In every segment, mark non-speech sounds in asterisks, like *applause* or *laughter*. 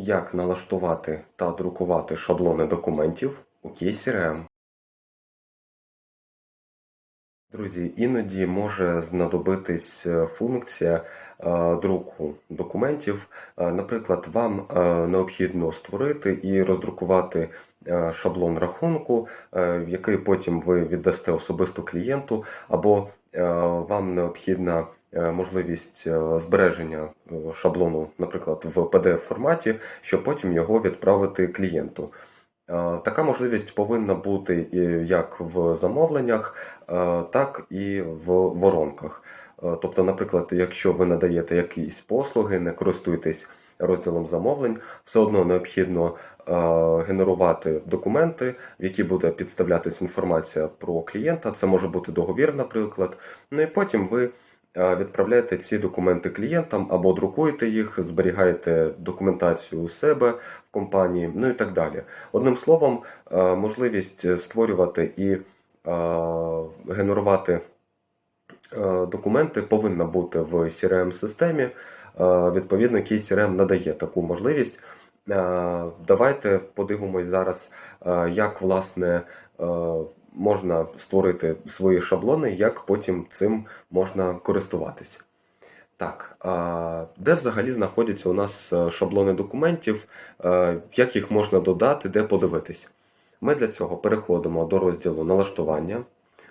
Як налаштувати та друкувати шаблони документів у KCRM. Друзі, іноді може знадобитись е, функція е, друку документів. Е, Наприклад, вам необхідно створити і роздрукувати шаблон рахунку, який потім ви віддасте особисто клієнту, або вам необхідна можливість збереження шаблону, наприклад, в PDF форматі, щоб потім його відправити клієнту. Е, Така можливість повинна бути як в замовленнях, е, так і в воронках. Е, Тобто, наприклад, якщо ви надаєте якісь послуги, не користуєтесь розділом замовлень, все одно необхідно генерувати документи, в які буде підставлятися інформація про клієнта. Це може бути договір, наприклад. Ну і потім ви відправляєте ці документи клієнтам або друкуєте їх, зберігаєте документацію у себе в компанії, ну і так далі. Одним словом, можливість створювати і генерувати документи повинна бути в CRM-системі. Відповідно, CRM надає таку можливість. Давайте подивимось зараз, як власне можна створити свої шаблони, як потім цим можна користуватися. Так, де взагалі знаходяться у нас е, шаблони документів, е, як їх можна додати, де подивитись? Ми для цього переходимо до розділу налаштування,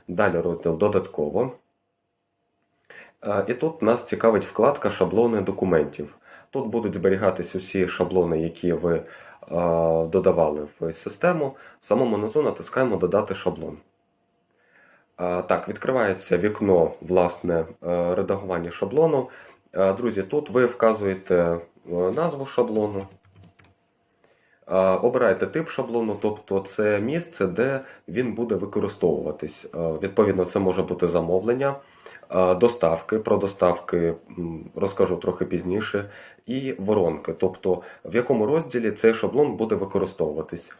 далі розділ додатково. Е, І тут нас цікавить вкладка шаблони документів. Тут будуть зберігатись усі шаблони, які ви додавали в систему. В самому низу натискаємо Додати шаблон. Е, Так, відкривається вікно власне е, редагування шаблону. Е, Друзі, тут ви вказуєте е, назву шаблону. Е, Обираєте тип шаблону, тобто це місце, де він буде використовуватись. Е, Відповідно, це може бути замовлення, е, доставки. Про доставки розкажу трохи пізніше, і воронки, тобто в якому розділі цей шаблон буде використовуватись.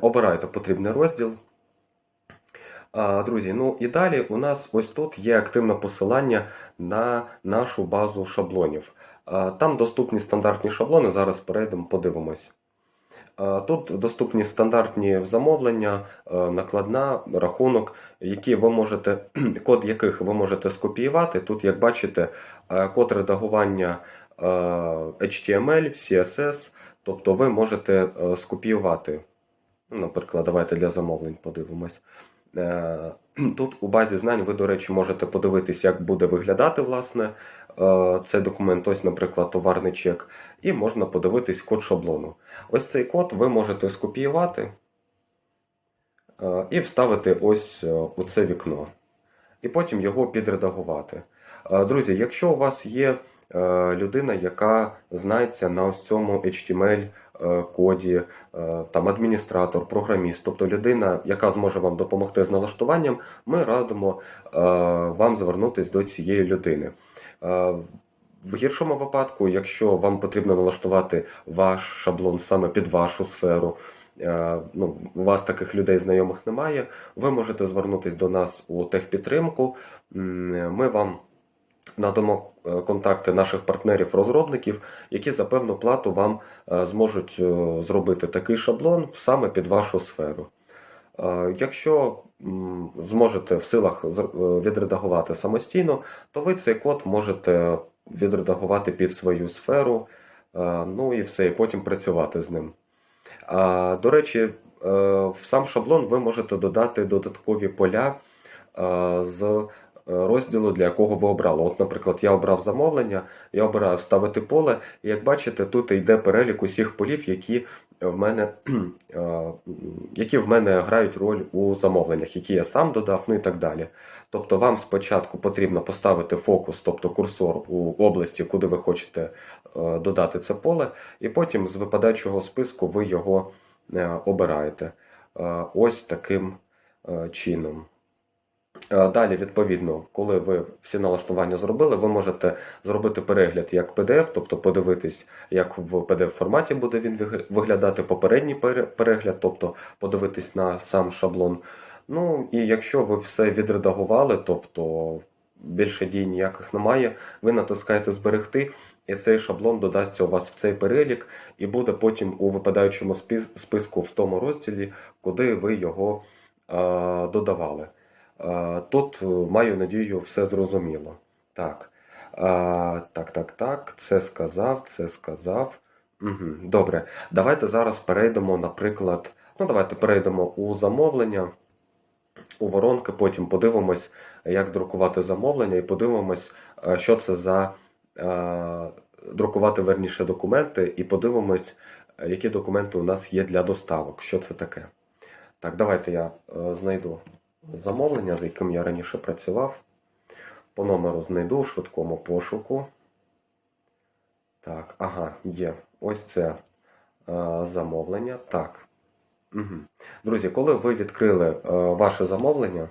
Обираєте потрібний розділ. Друзі, ну і далі у нас ось тут є активне посилання на нашу базу шаблонів. Там доступні стандартні шаблони. Зараз перейдемо, подивимось. Тут доступні стандартні замовлення, е, накладна, рахунок, які ви можете, *clears throat* код яких ви можете скопіювати. Тут, як бачите, е, код редагування е, HTML, CSS, тобто ви можете скопіювати. Ну, Наприклад, давайте для замовлень подивимось. *clears throat* Тут у базі знань ви, до речі, можете подивитись, як буде виглядати власне цей документ, ось, наприклад, товарний чек, і можна подивитись код шаблону. Ось цей код ви можете скопіювати е, і вставити ось е, у це вікно, і потім його підредагувати. Е, Друзі, якщо у вас є е, людина, яка знається на ось цьому HTML е, коді, е, там адміністратор, програміст, тобто людина, яка зможе вам допомогти з налаштуванням, ми радимо е, вам звернутися до цієї людини. Е, В гіршому випадку, якщо вам потрібно налаштувати ваш шаблон саме під вашу сферу, е, ну, у вас таких людей знайомих немає, ви можете звернутися до нас у техпідтримку. Ми вам надамо е, контакти наших партнерів-розробників, які за певну плату вам е, зможуть е, зробити такий шаблон саме під вашу сферу. Якщо зможете в силах відредагувати самостійно, то ви цей код можете відредагувати під свою сферу, ну і все, і потім працювати з ним. До речі, в сам шаблон ви можете додати додаткові поля з розділу, для якого ви обрали. От, наприклад, я обрав замовлення, я обираю вставити поле, і як бачите, тут йде перелік усіх полів, які в мене, *clears throat* е, які в мене грають роль у замовленнях, які я сам додав, ну і так далі. Тобто вам спочатку потрібно поставити фокус, тобто курсор у області, куди ви хочете е, додати це поле, і потім з випадаючого списку ви його е, обираєте. Ось таким чином. Е, Далі, відповідно, коли ви всі налаштування зробили, ви можете зробити перегляд як PDF, тобто подивитись, як в PDF форматі буде він виглядати, попередній перегляд, тобто подивитись на сам шаблон. Ну і якщо ви все відредагували, тобто більше дій ніяких немає. Ви натискаєте зберегти, і цей шаблон додасться у вас в цей перелік, і буде потім у випадаючому списку в тому розділі, куди ви його е, додавали. Тут е, маю надію, все зрозуміло. Так. Так, так, так. Це сказав, це сказав. Угу, добре. Давайте зараз перейдемо, наприклад. Ну, давайте перейдемо у замовлення, у воронки, потім подивимось, як друкувати замовлення, і подивимось, е, що це за е, друкувати верніше документи, і подивимось, які документи у нас є для доставок. Що це таке? Так, давайте я знайду замовлення, з яким я раніше працював. По номеру знайду у швидкому пошуку. Так, ага, є. Ось це е, замовлення. Так. Угу. Друзі, коли ви відкрили е, ваше замовлення,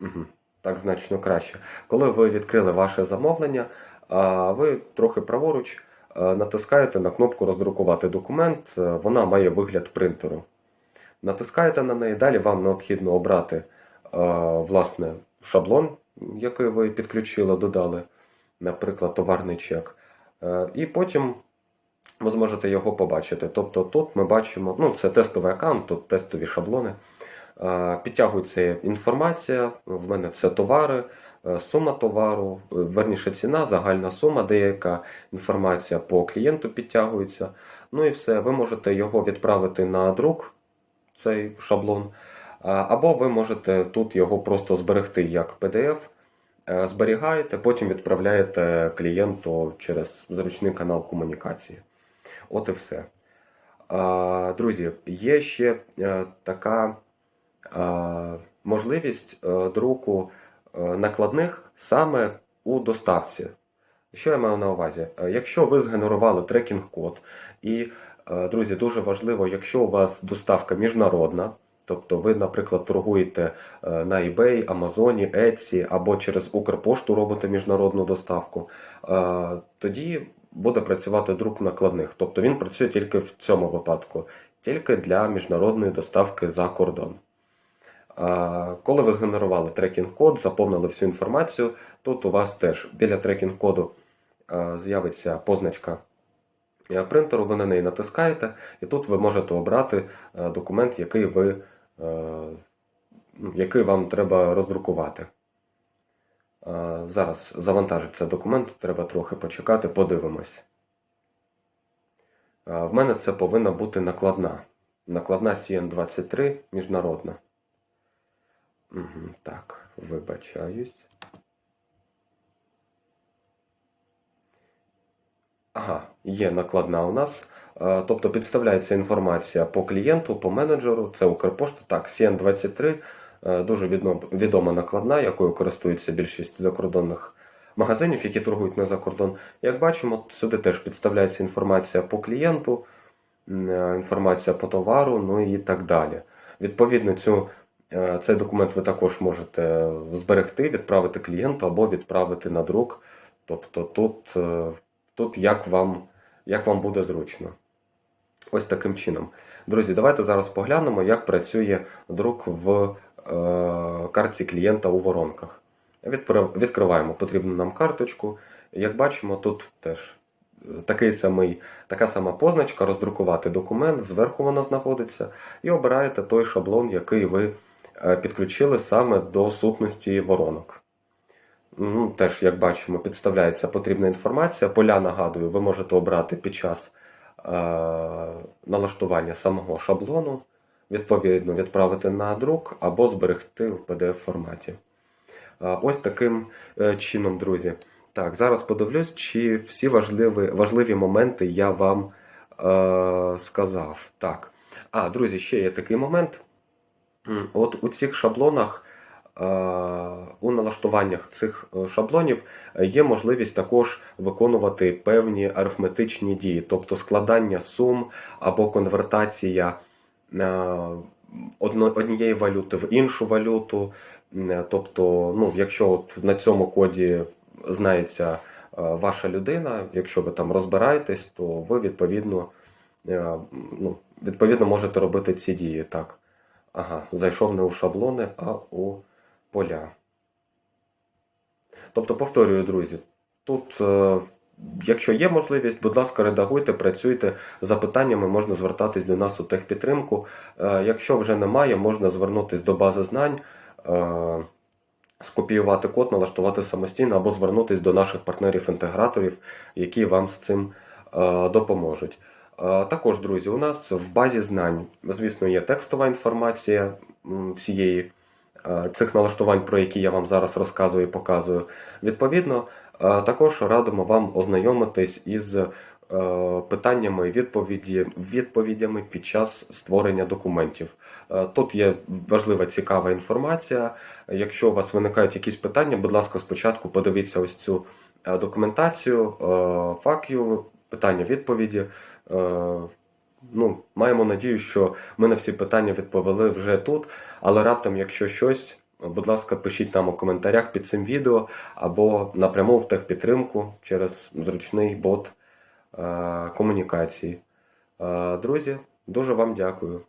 угу. так значно краще. Коли ви відкрили ваше замовлення, е, ви трохи праворуч е, натискаєте на кнопку роздрукувати документ. Е, Вона має вигляд принтеру. Натискаєте на неї, далі вам необхідно обрати е, власне шаблон, який ви підключили, додали, наприклад, товарний чек. Е, І потім ви зможете його побачити. Тобто тут ми бачимо, ну це тестовий аккаунт, тут тестові шаблони. Е, Підтягується інформація, в мене це товари, сума товару, верніше ціна, загальна сума, деяка інформація по клієнту підтягується. Ну і все, ви можете його відправити на друк, цей шаблон. Або ви можете тут його просто зберегти як PDF, е, зберігаєте, потім відправляєте клієнту через зручний канал комунікації. От і все. Друзі, є ще е, така можливість е, друку е, накладних саме у доставці. Що я маю на увазі? Е, Якщо ви згенерували трекінг-код, і, е, друзі, дуже важливо, якщо у вас доставка міжнародна, тобто ви, наприклад, торгуєте е, на eBay, Амазоні, Etsy або через Укрпошту робите міжнародну доставку, е, тоді буде працювати друк накладних. Тобто він працює тільки в цьому випадку, тільки для міжнародної доставки за кордон. Коли ви згенерували трекінг-код, заповнили всю інформацію, тут у вас теж біля трекінг-коду з'явиться позначка е, принтеру, ви на неї натискаєте, і тут ви можете обрати е, документ, який, ви, е, ну, який вам треба роздрукувати. Зараз завантажиться документ, треба трохи почекати, подивимось. В мене це повинна бути накладна. Накладна CN23 міжнародна. Так, вибачаюсь. Ага, є накладна у нас. Е, Тобто підставляється інформація по клієнту, по менеджеру. Це Укрпошта. Так, CN23 е, дуже відома накладна, якою користується більшість закордонних магазинів, які торгують на закордон. Як бачимо, сюди теж підставляється інформація по клієнту, е, інформація по товару, ну і так далі. Відповідно, цю Цей документ ви також можете зберегти, відправити клієнту або відправити на друк. Тобто тут, тут як, вам, як вам буде зручно. Ось таким чином. Друзі, давайте зараз поглянемо, як працює друк в е, картці клієнта у воронках. Відкриваємо потрібну нам карточку. Як бачимо, тут теж е, такий самий, така сама позначка, роздрукувати документ, зверху вона знаходиться, і обираєте той шаблон, який ви е, підключили саме до сутності воронок. Ну, теж, як бачимо, підставляється потрібна інформація. Поля, нагадую, ви можете обрати під час е, налаштування самого шаблону, відповідно, відправити на друк або зберегти в PDF форматі. Е, ось таким е, чином, друзі. Так, зараз подивлюсь, чи всі важливі, важливі моменти я вам е, сказав. Так. А, друзі, ще є такий момент. От у цих шаблонах, у налаштуваннях цих е, шаблонів е, є можливість також виконувати певні арифметичні дії, тобто складання сум або конвертація е, однієї валюти в іншу валюту. Е, Тобто, ну, якщо от на цьому коді знається е, ваша людина, якщо ви там розбираєтесь, то ви відповідно, е, ну, відповідно можете робити ці дії так. Ага, зайшов не у шаблони, а у поля. Тобто, повторюю, друзі, тут, е, якщо є можливість, будь ласка, редагуйте, працюйте. з Запитаннями можна звертатись до нас у техпідтримку. Е, Якщо вже немає, можна звернутись до бази знань, е, скопіювати код, налаштувати самостійно або звернутись до наших партнерів-інтеграторів, які вам з цим допоможуть. Також, друзі, у нас в базі знань, звісно, є текстова інформація всієї цих налаштувань, про які я вам зараз розказую і показую. Відповідно, е, також радимо вам ознайомитись із е, питаннями і відповіді, відповідями під час створення документів. Е, Тут є важлива цікава інформація. Якщо у вас виникають якісь питання, будь ласка, спочатку подивіться ось цю е, документацію, е, факю, питання відповіді. Ну, маємо надію, що ми на всі питання відповіли вже тут. Але раптом, якщо щось, будь ласка, пишіть нам у коментарях під цим відео або напряму в техпідтримку через зручний бот е, комунікації. Е, Друзі, дуже вам дякую.